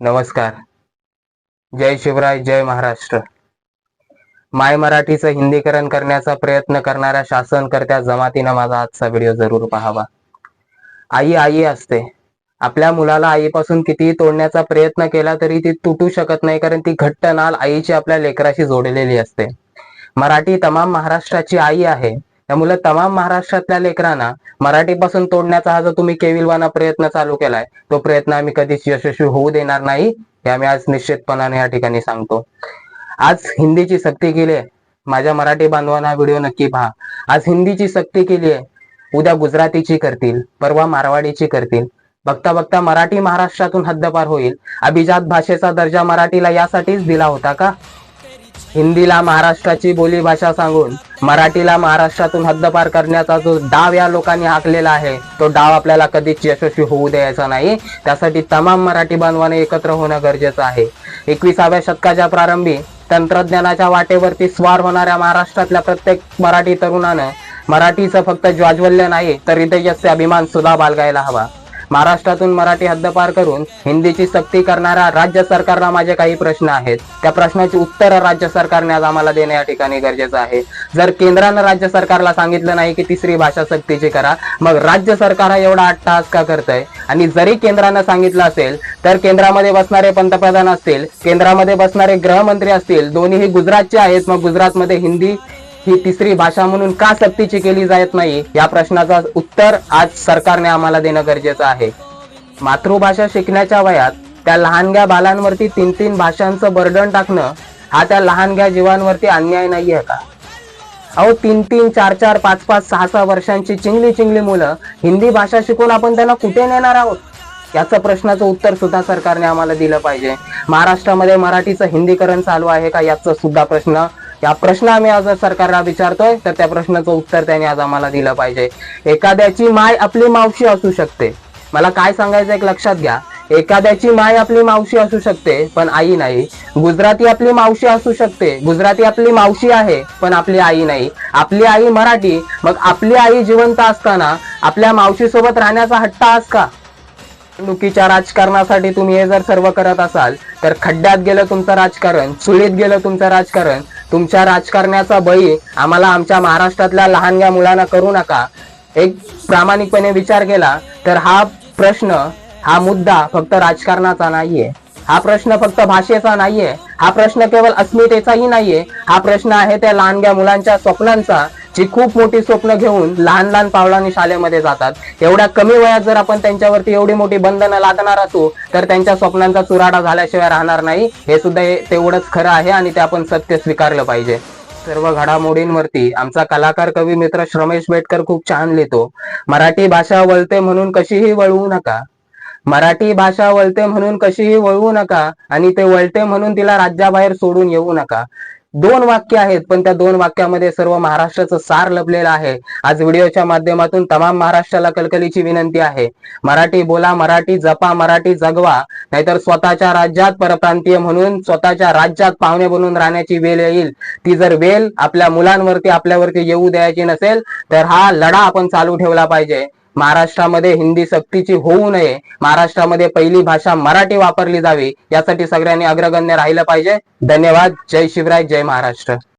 नमस्कार. जय शिवराय जय महाराष्ट्र. माय मराठीचं हिंदीकरण करण्याचा प्रयत्न करणाऱ्या शासनकर्त्या जमातीनं माझा आजचा व्हिडिओ जरूर पाहावा. आई आई असते. आपल्या मुलाला आईपासून कितीही तोडण्याचा प्रयत्न केला तरी ती तुटू शकत नाही कारण ती घट्ट नाल आईची आपल्या लेकराशी जोडलेली असते. मराठी तमाम महाराष्ट्राची आई आहे. त्यामुळे तमाम महाराष्ट्रातल्या लेकरांना मराठीपासून तोडण्याचा हा जो तुम्ही केविलवाना प्रयत्न चालू केलाय तो प्रयत्न आम्ही कधीच यशस्वी होऊ देणार नाही हे आम्ही आज निश्चितपणाने या ठिकाणी सांगतो. आज हिंदीची सक्ती केली आहे. माझ्या मराठी बांधवांना व्हिडिओ नक्की पहा. आज हिंदीची सक्ती केली आहे. उद्या गुजरातीची करतील परवा मारवाडीची करतील. बघता बघता मराठी महाराष्ट्रातून हद्दपार होईल. अभिजात भाषेचा दर्जा मराठीला यासाठीच दिला होता का? हिंदीला महाराष्ट्राची बोली भाषा सांगून मराठीला महाराष्ट्रातून हद्दपार करण्याचा जो डाव या लोकांनी हाकलेला आहे तो डाव आपल्याला कधीच यशस्वी होऊ द्यायचा नाही. त्यासाठी तमाम मराठी बांधवाने एकत्र होणं गरजेचं आहे. एकविसाव्या शतकाच्या प्रारंभी तंत्रज्ञानाच्या वाटेवरती स्वार होणाऱ्या महाराष्ट्रातल्या प्रत्येक मराठी तरुणानं मराठीचं फक्त ज्वाज्वल्य नाही तर हृदयस्य अभिमान सुद्धा बाळगायला हवा. महाराष्ट्रातून मराठी हद्दपार करून हिंदीची सक्ती करणाऱ्या राज्य सरकारला माझे काही प्रश्न आहेत. त्या प्रश्नाची उत्तर राज्य सरकारने आज आम्हाला देणे या ठिकाणी गरजेचं आहे. जर केंद्रानं राज्य सरकारला सांगितलं नाही की तिसरी भाषा सक्तीची करा मग राज्य सरकार हा एवढा अट्टहास का करतंय? आणि जरी केंद्रानं सांगितलं असेल तर केंद्रामध्ये बसणारे पंतप्रधान असतील केंद्रामध्ये बसणारे गृहमंत्री असतील दोन्हीही गुजरातचे आहेत मग गुजरातमध्ये हिंदी ही तिसरी भाषा म्हणून का सक्तीची केली जात नाही? या प्रश्नाचं उत्तर आज सरकारने आम्हाला देणं गरजेचं आहे. मातृभाषा शिकण्याच्या वयात त्या लहानग्या बालांवरती तीन तीन भाषांचं बर्डन टाकणं हा त्या लहानग्या जीवांवरती अन्याय नाहीये का? अहो तीन तीन चार चार पाच पाच सहा सहा वर्षांची चिंगली चिंगली मुलं हिंदी भाषा शिकून आपण त्यांना कुठे नेणार आहोत? याचं प्रश्नाचं उत्तर सुद्धा सरकारने आम्हाला दिलं पाहिजे. महाराष्ट्रामध्ये मराठीचं हिंदीकरण चालू आहे का? याचं सुद्धा प्रश्न या प्रश्न आम्ही आज सरकारला विचारतोय तर त्या प्रश्नाचं उत्तर त्यांनी आज आम्हाला दिलं पाहिजे. एखाद्याची माय आपली मावशी असू शकते. मला काय सांगायचं एक लक्षात घ्या. एखाद्याची माय आपली मावशी असू शकते पण आई नाही. गुजराती आपली मावशी असू शकते. गुजराती आपली मावशी आहे पण आपली आई नाही. आपली आई मराठी मग आपली आई जिवंत असताना आपल्या मावशीसोबत राहण्याचा हट्ट आज का? निवडणुकीच्या राजकारणासाठी तुम्ही हे जर सर्व करत असाल तर खड्ड्यात गेलं तुमचं राजकारण चुलीत गेलं तुमचं राजकारण तुमच्या राजकारणाचा बळी आम्हाला आमच्या महाराष्ट्रातल्या लहानग्या मुलांना करू नका. एक प्रामाणिकपणे विचार केला तर हा प्रश्न हा मुद्दा फक्त राजकारणाचा नाहीये. हा प्रश्न फक्त भाषेचा नाहीये. हा प्रश्न केवळ अस्मितेचाही नाहीये. हा प्रश्न आहे त्या लहानग्या मुलांच्या स्वप्नांचा. जी खूप मोठी स्वप्न घेऊन लहान लहान पावलांनी शाळेमध्ये जातात. एवढ्या कमी वयात जर आपण त्यांच्यावरती एवढी मोठी बंधनं लादणार असू तर त्यांच्या स्वप्नांचा चुराडा झाल्याशिवाय राहणार नाही. हे सुद्धा तेवढंच खरं आहे आणि ते आपण सत्य स्वीकारलं पाहिजे. सर्व घडामोडींवरती आमचा कलाकार कवी मित्र श्रमेश बेटकर खूप छान लिहितो. मराठी भाषा वळते म्हणून कशीही वळवू नका. मराठी भाषा वळते म्हणून कशीही वळवू नका आणि ते वळते म्हणून तिला राज्याबाहेर सोडून येऊ नका. दोन वाक्य आहेत पण त्या दोन वाक्यामध्ये सर्व महाराष्ट्राचं सार लपलेलं आहे. आज व्हिडिओच्या माध्यमातून तमाम महाराष्ट्राला कलकलीची विनंती आहे. मराठी बोला मराठी जपा मराठी जगवा नाहीतर स्वतःच्या राज्यात परप्रांतीय म्हणून स्वतःच्या राज्यात पाहुणे बनून राहण्याची वेळ येईल. ती जर वेळ आपल्या मुलांवरती आपल्यावरती येऊ द्यायची नसेल तर हा लढा आपण चालू ठेवला पाहिजे. महाराष्ट्रामध्ये हिंदी सक्तीची होऊ नये महाराष्ट्रामध्ये पहिली भाषा मराठी वापरली जावी यासाठी सगळ्यांनी अग्रगण्य राहिलं पाहिजे. धन्यवाद. जय शिवराय जय महाराष्ट्र.